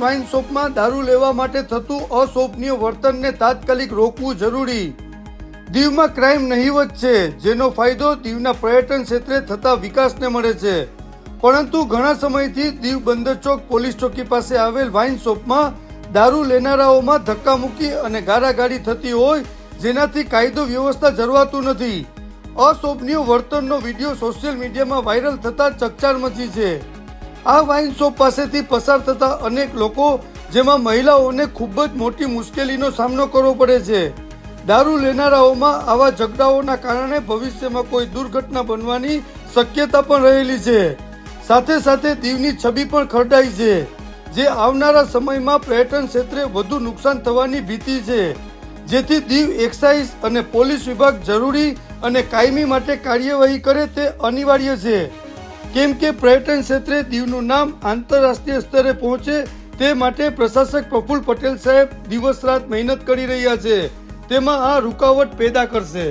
Wine શોપમાં દારૂ લેવા માટે થતું અશોભનીય વર્તનને તાત્કાલિક રોકવું જરૂરી. દીવમાં ક્રાઇમ નહીવત છે જેનો ફાયદો દીવના પર્યટન ક્ષેત્રે થતા વિકાસને મળે છે. પરંતુ ઘણા સમયથી દીવ બંદર ચોક પોલીસ ચોકી પાસે આવેલ વાઇન શોપમાં દારૂ લેનારાઓમાં ધક્કામુક્કી અને ગારાગાડી થતી હોય, જેનાથી કાયદો વ્યવસ્થા જળવાતું નથી. અશોભનીય વર્તનનો વીડિયો સોશિયલ મીડિયામાં વાયરલ થતા ચકચાર મચી છે. આ વાઇન શોપ પાસેથી પસાર થતા અનેક લોકો, જેમાં મહિલાઓને ખૂબ જ મોટી મુશ્કેલીનો સામનો કરવો પડે છે. દારૂ લેનારાઓમાં આવા ઝઘડાઓના કારણે ભવિષ્યમાં કોઈ દુર્ઘટના બનવાની શક્યતા પણ રહેલી છે. સાથે સાથે દીવની છબી પણ ખરડાઈ છે, જે આવનારા સમયમાં પર્યટન ક્ષેત્રે વધુ નુકસાન થવાની ભીતિ છે. જેથી દીવ એક્સાઇઝ અને પોલીસ વિભાગ જરૂરી અને કાયમી માટે કાર્યવાહી કરે તે અનિવાર્ય છે. કેમ કે પર્યટન ક્ષેત્રે દીવનું નામ આંતરરાષ્ટ્રીય સ્તરે પહોંચે તે માટે પ્રશાસક પ્રફુલ્લ પટેલ સાહેબ દિવસ રાત મહેનત કરી રહ્યા છે. તેમાં આ રૂકાવટ પેદા કરશે.